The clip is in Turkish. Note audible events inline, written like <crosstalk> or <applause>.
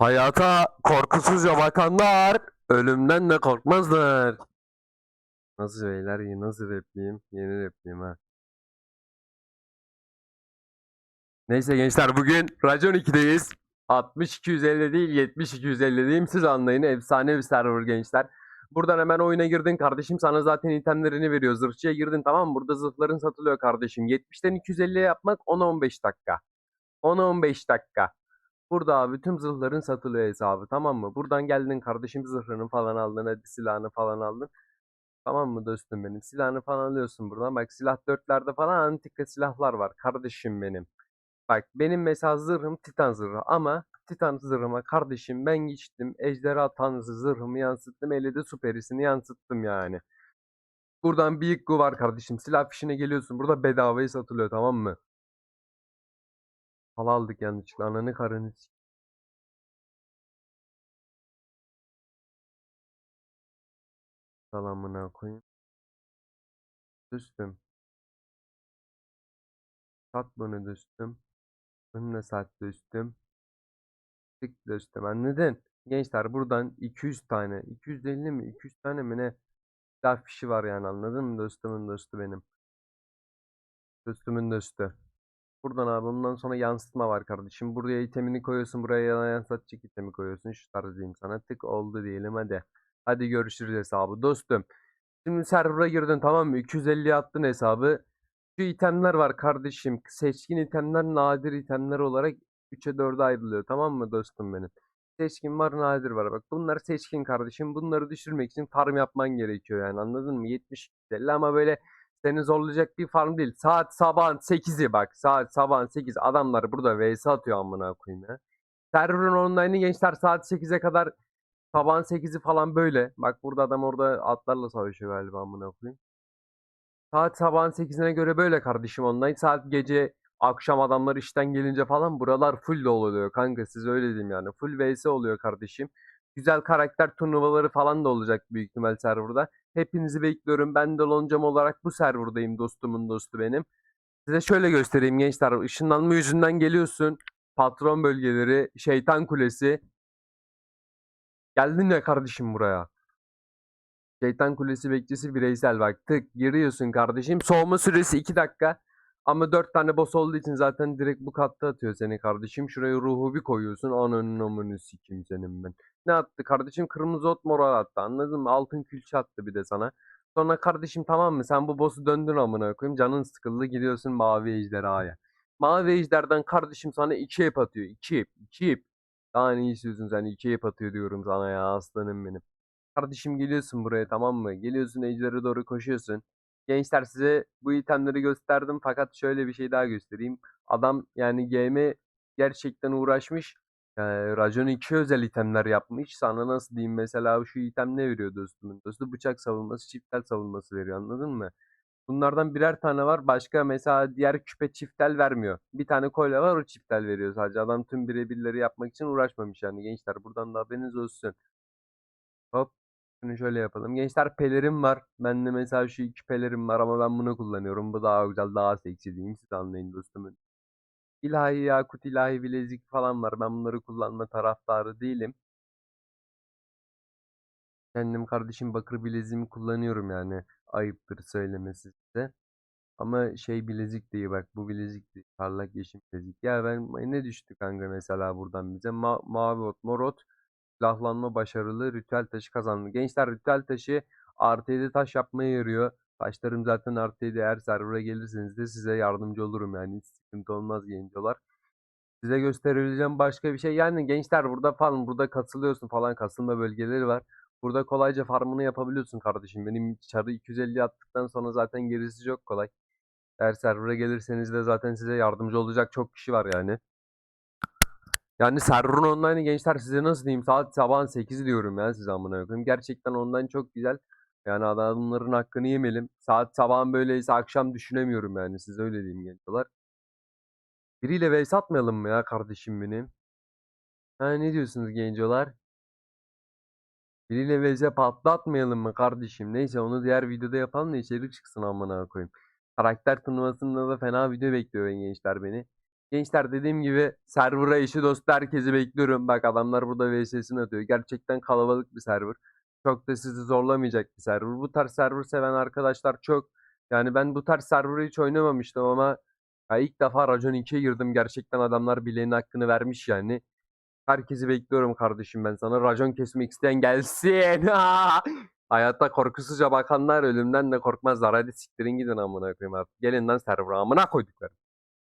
Hayata korkusuzca bakanlar ölümden de korkmazlar. Nasıl beyler? Nasıl repliyim? Yeni repliyim ha. Neyse gençler bugün Racon 2'deyiz. 60-250 değil 70-250'deyim. Siz anlayın. Efsane bir server gençler. Buradan hemen oyuna girdin kardeşim. Sana zaten itemlerini veriyor. Zırhçıya girdin tamam mı? Burada zırhların satılıyor kardeşim. 70'ten 250'ye yapmak 10-15 dakika. 10-15 dakika. Burada abi tüm zırhların satılıyor hesabı tamam mı? Buradan geldin kardeşim zırhını falan aldın. Hadi silahını falan aldın. Tamam mı dostum benim? Silahını falan alıyorsun buradan. Bak silah dörtlerde falan antika silahlar var kardeşim benim. Bak benim mesela zırhım Titan zırhı ama Titan zırhıma kardeşim ben geçtim. Ejderha tanrısı zırhımı yansıttım. Elde süperisini yansıttım yani. Buradan bir gu var kardeşim. Silah fişine geliyorsun. Burada bedavaya satılıyor tamam mı? Hal aldık yanlışlıkla. Ananı karını Salamına koyayım. Dostum. Sat bunu dostum. Bunu da sat dostum. Tık dostum anladın? Gençler buradan 200 tane, 250 mi, 200 tane mi ne silah fişi var yani anladın mı dostumun dostu benim. Dostumun dostu. Buradan abi bundan sonra yansıtma var kardeşim. Buraya itemini koyuyorsun, buraya yansıtacak itemi koyuyorsun. Şu tarz diyeyim sana. Tık oldu diyelim hadi. Hadi görüşürüz hesabı dostum. Şimdi server'a girdin tamam mı? 250 attın hesabı. Şu itemler var kardeşim. Seçkin itemler nadir itemler olarak 3'e 4'e ayrılıyor. Tamam mı dostum benim? Seçkin var nadir var. Bak bunlar seçkin kardeşim. Bunları düşürmek için farm yapman gerekiyor yani anladın mı? 70 50 ama böyle seni zorlayacak bir farm değil. Saat sabahın 8'i bak. Saat sabahın 8. Adamlar burada vs atıyor amına koyayım ya. Server'ın online'ı gençler saat 8'e kadar sabahın 8'i falan böyle. Bak burada adam orada atlarla savaşıyor galiba amına koyayım. Saat sabahın 8'ine göre böyle kardeşim online. Saat gece akşam adamlar işten gelince falan buralar full dolu oluyor kanka siz öyle diyeyim yani. Full vs oluyor kardeşim. Güzel karakter turnuvaları falan da olacak büyük ihtimal serverda. Hepinizi bekliyorum. Ben de loncam olarak bu serverdayım dostumun dostu benim. Size şöyle göstereyim gençler. Işınlanma yüzünden geliyorsun. Patron bölgeleri, şeytan kulesi. Geldin ya kardeşim buraya. Şeytan Kulesi bekçisi bireysel bak tık giriyorsun kardeşim. Soğuma süresi 2 dakika. Ama 4 tane boss olduğu için zaten direkt bu katta atıyor seni kardeşim. Şuraya ruhu bir koyuyorsun. Ananın amını sikeyim senin ben. Ne attı kardeşim? Kırmızı ot moral attı anladın mı? Altın külçe attı bir de sana. Sonra kardeşim tamam mı? Sen bu boss'u döndün amına koyayım. Canın sıkıldı gidiyorsun mavi ejderhaya. Mavi ejderden kardeşim sana 2 ip atıyor. 2 ip. 2 ip. Daha ne istiyorsun sen? 2 ip atıyor diyorum sana ya aslanım benim. Kardeşim geliyorsun buraya tamam mı? Geliyorsun ejderha doğru koşuyorsun. Gençler size bu itemleri gösterdim fakat şöyle bir şey daha göstereyim. Adam yani game gerçekten uğraşmış. Ee, Racon 2 özel itemler yapmış. Sana nasıl diyeyim mesela şu item ne veriyor dostumun dostu? Bıçak savunması, çiftel savunması veriyor anladın mı? Bunlardan birer tane var. Başka mesela diğer küpe çiftel vermiyor. Bir tane kolye var o çiftel veriyor sadece. Adam tüm birebirleri yapmak için uğraşmamış yani gençler. Buradan da haberiniz olsun. Şunu şöyle yapalım. Gençler pelerin var. Bende mesela şu iki pelerin var ama ben bunu kullanıyorum. Bu daha güzel, daha seksi diyeyim. Siz anlayın dostumun. İlahi yakut, ilahi bilezik falan var. Ben bunları kullanma taraftarı değilim. Kendim kardeşim bakır bileziğimi kullanıyorum yani. Ayıptır söylemesi size. Ama şey bilezik değil bak bu bilezik değil. Parlak yeşil bilezik. Ya ben ne düştü kanka mesela buradan bize? Ma mavi ot, mor ot. Silahlanma başarılı. Ritüel taşı kazandı. Gençler ritüel taşı artı 7 taş yapmaya yarıyor. Taşlarım zaten artı 7 eğer server'a gelirseniz de size yardımcı olurum yani. Hiç sıkıntı olmaz gencolar. Size gösterebileceğim başka bir şey. Yani gençler burada falan burada kasılıyorsun falan kasılma bölgeleri var. Burada kolayca farmını yapabiliyorsun kardeşim. Benim çarı 250 attıktan sonra zaten gerisi çok kolay. Eğer server'a gelirseniz de zaten size yardımcı olacak çok kişi var yani. Yani server'ın online gençler size nasıl diyeyim saat sabahın 8 diyorum ya size amına koyayım. Gerçekten online çok güzel. Yani adamların hakkını yemeyelim. Saat sabahın böyleyse akşam düşünemiyorum yani size öyle diyeyim gençler. Biriyle vs atmayalım mı ya kardeşim benim? Ha ne diyorsunuz gencolar? Biriyle vs patlatmayalım mı kardeşim? Neyse onu diğer videoda yapalım da içerik çıksın amına koyayım. Karakter turnuvasında da fena video bekliyor gençler beni. Gençler dediğim gibi server'a eşi dostu herkesi bekliyorum. Bak adamlar burada VS'sini atıyor. Gerçekten kalabalık bir server. Çok da sizi zorlamayacak bir server. Bu tarz server seven arkadaşlar çok. Yani ben bu tarz server'ı hiç oynamamıştım ama ya ilk defa Racon 2'ye girdim. Gerçekten adamlar bileğinin hakkını vermiş yani. Herkesi bekliyorum kardeşim ben sana. Racon kesmek isteyen gelsin. <laughs> Hayatta korkusuzca bakanlar ölümden de korkmazlar. Hadi siktirin gidin amına koyayım artık. Gelin lan server'a amına koyduklarım.